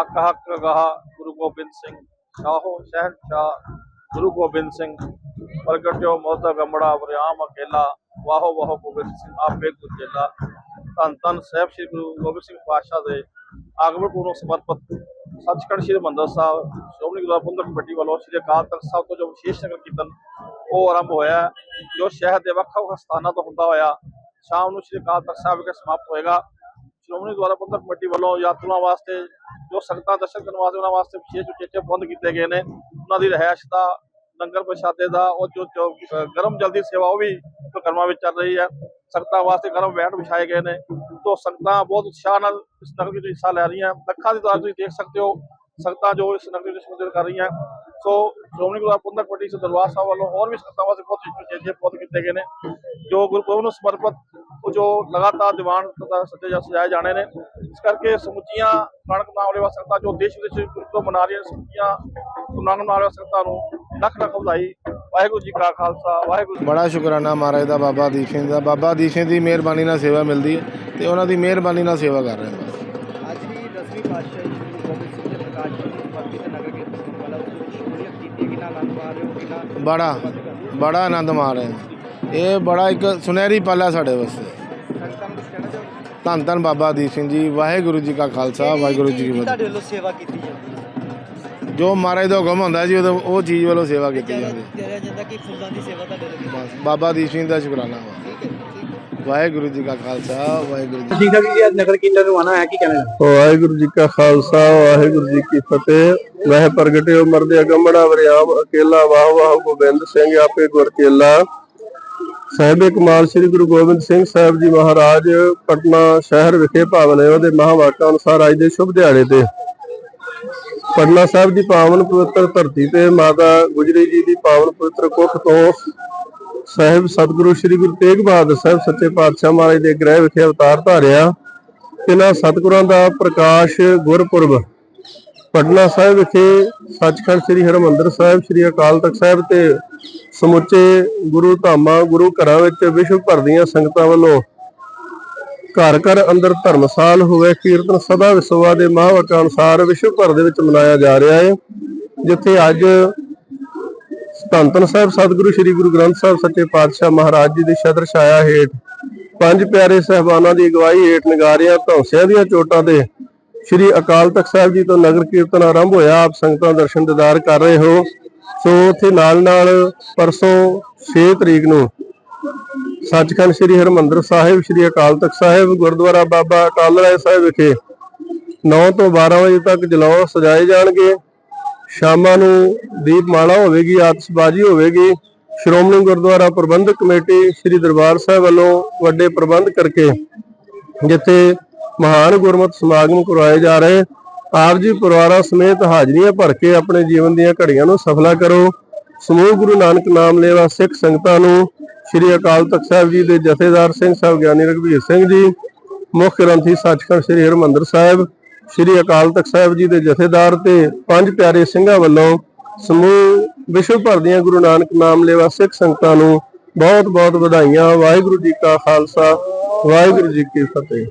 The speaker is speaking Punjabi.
ਹੱਕ ਹੱਕ ਗਾਹ ਗੁਰੂ ਗੋਬਿੰਦ ਸਿੰਘ ਸ਼ਾਹੋ ਸ਼ਹਿਨਸ਼ਾਹ, ਗੁਰੂ ਗੋਬਿੰਦ ਸਿੰਘ ਪ੍ਰਗਟਿਓ ਮੋਤਾ ਗੰਮੜਾ ਵਰਿਆਮ ਅਕੇਲਾ, ਵਾਹੋ ਵਾਹੋ ਗੋਬਿੰਦ ਸਿੰਘ ਆਪੇ ਗੁਜੇਲਾ। ਧੰਨ ਧੰਨ ਸਾਹਿਬ ਸ੍ਰੀ ਗੁਰੂ ਗੋਬਿੰਦ ਸਿੰਘ ਪਾਤਸ਼ਾਹ ਦੇ ਆਗਮਨ ਪੂਰਵ ਸਮਰਪਿਤ ਸੱਚਖੰਡ ਸ੍ਰੀ ਹਰਿਮੰਦਰ ਸਾਹਿਬ, ਸ਼੍ਰੋਮਣੀ ਗੁਰਦੁਆਰਾ ਪ੍ਰਬੰਧਕ ਕਮੇਟੀ ਵੱਲੋਂ ਸ੍ਰੀ ਅਕਾਲ ਤਖਤ ਸਾਹਿਬ ਤੋਂ ਜੋ ਵਿਸ਼ੇਸ਼ ਨਗਰ ਕੀਰਤਨ ਉਹ ਆਰੰਭ ਹੋਇਆ ਜੋ ਸ਼ਹਿਰ ਦੇ ਵੱਖ ਵੱਖ ਸਥਾਨਾਂ ਤੋਂ ਹੁੰਦਾ ਹੋਇਆ, ਸ਼ਾਮ ਨੂੰ ਸ੍ਰੀ ਅਕਾਲ ਤਖਤ ਸਾਹਿਬ ਵਿਖੇ ਸਮਾਪਤ ਹੋਏਗਾ। ਸ਼੍ਰੋਮਣੀ ਗੁਰਦੁਆਰਾ ਕਮੇਟੀ ਵੱਲੋਂ ਯਾਤਰੂਆਂ ਵਾਸਤੇ ਜੋ ਸੰਗਤਾਂ ਦਰਸ਼ਨ ਕਰਨ ਵਾਸਤੇ ਉਹਨਾਂ ਵਾਸਤੇ ਵਿਸ਼ੇਸ਼ ਉਚੇਚੇ ਪ੍ਰਬੰਧ ਕੀਤੇ ਗਏ ਨੇ। ਉਹਨਾਂ ਦੀ ਰਿਹਾਇਸ਼ ਦਾ ਲੰਗਰ ਪ੍ਰਸ਼ਾਦੇ ਦਾ ਉਹ ਜੋ ਜੋ, ਅ, ਗਰਮ ਜਲਦੀ ਸੇਵਾ ਉਹ ਵੀ ਕਰਮਾਂ ਵਿੱਚ ਚੱਲ ਰਹੀ ਹੈ। ਸੰਗਤਾਂ ਵਾਸਤੇ ਗਰਮ ਵੈਟ ਵਿਛਾਏ ਗਏ ਨੇ। ਤੋਂ ਸੰਗਤਾਂ ਬਹੁਤ ਉਤਸ਼ਾਹ ਨਾਲ ਇਸ ਨਗਰ ਵਿੱਚ ਹਿੱਸਾ ਲੈ ਰਹੀਆਂ। ਲੱਖਾਂ ਦੀ ਤਾਦਾਦ ਤੁਸੀਂ ਦੇਖ ਸਕਦੇ ਹੋ। ਸੰਗਤਾਂ ਜੋ ਇਸ ਨਗਰ ਵਿੱਚ ਸ਼ਮੂਲੀਅਤ ਕਰ ਰਹੀਆਂ। ਸੋ ਸ਼੍ਰੋਮਣੀ ਗੁਰਦੁਆਰਾ ਪ੍ਰਬੰਧਕ ਕਮੇਟੀ ਸੇ ਦਰਬਾਰ ਸਾਹਿਬ ਵੱਲੋਂ ਹੋਰ ਵੀ ਸੰਗਤਾਂ ਵਾਸਤੇ ਬਹੁਤ ਉਚੇਚੇ ਪ੍ਰਬੰਧ ਕੀਤੇ ਗਏ ਨੇ। ਜੋ ਗੁਰਪੁਰਬ ਨੂੰ ਸਮਰਪਿਤ ਉਹ ਜੋ ਲਗਾਤਾਰ ਦੀਵਾਨ ਤथा ਸੱਜੇ ਜਾ ਸਜਾਏ ਜਾਣੇ ਨੇ। ਇਸ ਕਰਕੇ ਸਮੁੱਚੀਆਂ ਕਣਕ ਨਾਮਲੇ ਵਾਸਤੇ ਸੰਗਤਾਂ ਜੋ ਦੇਸ਼ ਵਿਦੇਸ਼ ਗੁਰਪੁਰਬ ਮਨਾ ਰਹੀਆਂ ਸਮੁੱਚੀਆਂ ਗੁਰੂ ਨਾਲੇ ਸੰਗਤਾਂ ਨੂੰ ਲੱਖ ਲੱਖ ਵਧਾਈ। ਵਾਹਿਗੁਰੂ ਜੀ ਕਾ ਖਾਲਸਾ ਵਾਹਿਗੁਰੂ ਜੀ ਬੜਾ ਸ਼ੁਕਰਾਨਾ ਮਹਾਰਾਜ ਦਾ ਬਾਬਾ ਦੀਪ ਸਿੰਘ ਦਾ। ਬਾਬਾ ਦੀਪ ਸਿੰਘ ਦੀ ਮਿਹਰਬਾਨੀ ਨਾਲ ਸੇਵਾ ਮਿਲਦੀ ਹੈ ਤੇ ਉਹਨਾਂ ਦੀ ਮਿਹਰਬਾਨੀ ਨਾਲ ਸੇਵਾ ਕਰ ਰਹੇ ਹਾਂ ਅੱਜ ਵੀ ਦਸਵੀਂ ਪਾਤਸ਼ਾਹੀ ਸ਼੍ਰੀ ਗੁਰੂ ਗੋਬਿੰਦ ਸਿੰਘ ਜੀ ਪ੍ਰਕਾਸ਼ ਪੁਰਬ ਨੂੰ ਸਮਰਪਿਤ ਨਗਰ ਕੀਰਤਨ ਹੋਣ ਵਾਲਾ ਉਸ ਵਿੱਚ ਸ਼ਮੂਲੀਅਤ ਕੀਤੀ ਹੈ ਕਿ ਨਾ ਆਨੰਦ ਮਾਣ ਰਹੇ ਹੋ ਕਿ ਨਾ ਬੜਾ ਬੜਾ ਆਨੰਦ ਮਾਣ ਰਹੇ ਹਾਂ। ਇਹ ਬੜਾ ਇੱਕ ਸੁਨਹਿਰੀ ਪਲ ਹੈ ਸਾਡੇ ਵਾਸਤੇ। ਧੰਨ ਧੰਨ ਬਾਬਾ ਦੀਪ ਸਿੰਘ ਜੀ ਵਾਹਿਗੁਰੂ ਜੀ ਕਾ ਖਾਲਸਾ ਵਾਹਿਗੁਰੂ ਜੀ ਕੀ ਫਤਿਹ। ਤੁਹਾਡੇ ਵੱਲੋਂ ਸੇਵਾ ਕੀਤੀ ਜਾਂਦੀ ਹੈ? ਜੋ ਮਹਾਰਾਜ ਦਾ ਹੁਕਮ ਹੁੰਦਾ ਜੀ ਉਦੋਂ ਉਹ ਚੀਜ਼ ਵੱਲੋਂ ਸੇਵਾ ਕੀਤੀ ਜਾਂਦੀ ਕਿਹਾ ਜਾਂਦਾ ਕਿ ਫੁੱਲਾਂ ਦੀ ਸੇਵਾ ਤੁਹਾਡੇ ਵੱਲੋਂ ਬਸ ਬਾਬਾ ਦੀਪ ਸਿੰਘ ਦਾ ਸ਼ੁਕਰਾਨਾ ਵਾ। ਠੀਕ ਹੈ। ਠੀਕ ਵਾਹਿਗੁਰੂ ਜੀ ਕਾ ਖਾਲਸਾ ਵਾਹਿਗੁਰੂ ਜੀ ਠੀਕ ਹੈ ਜੀ ਅੱਜ ਨਗਰ ਕੀਰਤਨ ਨੂੰ ਆਣਾ ਹੈ ਕੀ ਕਹਿਣਾ ਵਾਹਿਗੁਰੂ ਜੀ ਕਾ ਖਾਲਸਾ ਵਾਹਿਗੁਰੂ ਜੀ ਕੀ ਫਤਿਹ। ਵਹਿ ਪ੍ਰਗਟਿਓ ਮਰਦੇ ਅਗੰਮੜਾ ਵਰਿਆਮ ਅਕੇਲਾ ਵਾਹ ਵਾਹ ਗੋਬਿੰਦ ਸਿੰਘ ਆਪੇ ਗੁਰ ਚੇਲਾ ਸਾਹਿਬੇ ਕਮਾਲ ਸ੍ਰੀ ਗੁਰੂ ਗੋਬਿੰਦ ਸਿੰਘ ਸਾਹਿਬ ਜੀ ਮਹਾਰਾਜ ਪਟਨਾ ਸ਼ਹਿਰ ਵਿਖੇ ਭਾਵਨ ਉਹਦੇ ਮਹਾਵਾਕਾਂ ਅਨੁਸਾਰ ਅੱਜ ਦੇ ਸ਼ੁਭ ਦਿਹਾੜੇ ਤੇ। ਪਟਨਾ ਸਾਹਿਬ ਦੀ ਪਾਵਨ ਪਵਿੱਤਰ ਧਰਤੀ ਤੇ ਮਾਤਾ ਗੁਜਰੀ ਜੀ ਦੀ ਪਾਵਨ ਪਵਿੱਤਰ ਕੁੱਖ ਤੋਂ ਸਾਹਿਬ, ਸਤਿਗੁਰੂ ਸ੍ਰੀ ਗੁਰੂ ਤੇਗ ਬਹਾਦਰ ਸਾਹਿਬ ਸੱਚੇ ਪਾਤਸ਼ਾਹ ਮਹਾਰਾਜ ਦੇ ਗ੍ਰਹਿ ਵਿਖੇ ਅਵਤਾਰ ਧਾਰਿਆ। ਇਹਨਾਂ ਸਤਿਗੁਰਾਂ ਦਾ ਪ੍ਰਕਾਸ਼ ਗੁਰਪੁਰਬ। ਪਟਨਾ ਸਾਹਿਬ ਵਿਖੇ ਸੱਚਖੰਡ ਸ੍ਰੀ ਹਰਿਮੰਦਰ ਸਾਹਿਬ, ਸ੍ਰੀ ਅਕਾਲ ਤਖਤ ਸਾਹਿਬ ਤੇ ਸਮੁੱਚੇ ਗੁਰੂ ਧਾਮਾਂ, ਗੁਰੂ ਘਰਾਂ ਵਿੱਚ ਵਿਸ਼ਵ ਭਰ ਦੀਆਂ ਸੰਗਤਾਂ ਵੱਲੋਂ ਘਰ ਘਰ ਅੰਦਰ ਧਰਮਸਾਲ ਹੋਵੇ, ਕੀਰਤਨ ਸਦਾ ਵਿਸਵਾ ਦੇ ਮਹਾਵਾਕਾਂ ਅਨੁਸਾਰ ਵਿਸ਼ਵ ਭਰ ਦੇ ਵਿੱਚ ਮਨਾਇਆ ਜਾ ਰਿਹਾ ਹੈ। ਜਿੱਥੇ ਅੱਜ ਧੰਨ ਧੰਨ ਸਾਹਿਬ, ਸਤਿਗੁਰੂ ਸ੍ਰੀ ਗੁਰੂ ਗ੍ਰੰਥ ਸਾਹਿਬ ਸੱਚੇ ਪਾਤਸ਼ਾਹ ਮਹਾਰਾਜ ਜੀ ਦੀ ਛਤਰ ਛਾਇਆ ਹੇਠ ਪੰਜ ਪਿਆਰੇ ਸਹਿਬਾਨਾਂ ਦੀ ਅਗਵਾਈ ਹੇਠ ਨਗਾਰਿਆਂ, ਧੌਂਸਿਆਂ ਦੀਆਂ ਚੋਟਾਂ ਤੇ ਸ੍ਰੀ ਅਕਾਲ ਤਖਤ ਸਾਹਿਬ ਜੀ ਤੋਂ ਨਗਰ ਕੀਰਤਨ ਆਰੰਭ ਹੋਇਆ। ਆਪ ਸੰਗਤਾਂ ਦਰਸ਼ਨ ਦਿਦਾਰ ਕਰ ਰਹੇ ਹੋ। ਸੋ ਉੱਥੇ ਨਾਲ ਨਾਲ ਪਰਸੋਂ 6 ਤਰੀਕ ਨੂੰ ਸੱਚਖੰਡ ਸ੍ਰੀ ਹਰਿਮੰਦਰ ਸਾਹਿਬ, ਸ੍ਰੀ ਅਕਾਲ ਤਖਤ ਸਾਹਿਬ, ਗੁਰਦੁਆਰਾ ਬਾਬਾ ਅਕਾਲ ਰਾਏ ਸਾਹਿਬ ਵਿਖੇ 9 ਤੋਂ 12 ਵਜੇ ਤੱਕ ਜਲੌ ਸਜਾਏ ਜਾਣਗੇ। ਸ਼ਾਮਾਂ ਨੂੰ ਦੀਪਮਾਲਾ ਹੋਵੇਗੀ, ਆਤਿਸ਼ਬਾਜ਼ੀ ਹੋਵੇਗੀ। ਸ਼੍ਰੋਮਣੀ ਗੁਰਦੁਆਰਾ ਪ੍ਰਬੰਧਕ ਕਮੇਟੀ ਸ੍ਰੀ ਦਰਬਾਰ ਸਾਹਿਬ ਵੱਲੋਂ ਵੱਡੇ ਪ੍ਰਬੰਧ ਕਰਕੇ ਜਿੱਥੇ ਮਹਾਨ ਗੁਰਮਤਿ ਸਮਾਗਮ ਕਰਵਾਏ ਜਾ ਰਹੇ, ਆਪ ਜੀ ਪਰਿਵਾਰਾਂ ਸਮੇਤ ਹਾਜ਼ਰੀਆਂ ਭਰ ਕੇ ਆਪਣੇ ਜੀਵਨ ਦੀਆਂ ਘੜੀਆਂ ਨੂੰ ਸਫਲਾ ਕਰੋ। ਸਮੂਹ ਗੁਰੂ ਨਾਨਕ ਨਾਮ ਲੇਵਾ ਸਿੱਖ ਸੰਗਤਾਂ ਨੂੰ ਸ੍ਰੀ ਅਕਾਲ ਤਖਤ ਸਾਹਿਬ ਜੀ ਦੇ ਜਥੇਦਾਰ ਸਿੰਘ ਸਾਹਿਬ ਗਿਆਨੀ ਰਘਬੀਰ ਸਿੰਘ ਜੀ, ਮੁੱਖ ਗ੍ਰੰਥੀ ਸੱਚਖੰਡ ਸ੍ਰੀ ਹਰਿਮੰਦਰ ਸਾਹਿਬ ਸ੍ਰੀ ਅਕਾਲ ਤਖਤ ਸਾਹਿਬ ਜੀ ਦੇ ਜਥੇਦਾਰ ਤੇ ਪੰਜ ਪਿਆਰੇ ਸਿੰਘਾਂ ਵੱਲੋਂ ਸਮੂਹ ਵਿਸ਼ਵ ਭਰ ਦੀਆਂ ਗੁਰੂ ਨਾਨਕ ਨਾਮ ਲੈਵਾ ਸਿੱਖ ਸੰਗਤਾਂ ਨੂੰ ਬਹੁਤ ਬਹੁਤ ਵਧਾਈਆਂ, ਵਾਹਿਗੁਰੂ ਜੀ ਕਾ ਖਾਲਸਾ, ਵਾਹਿਗੁਰੂ ਜੀ ਕੀ ਫਤਿਹ।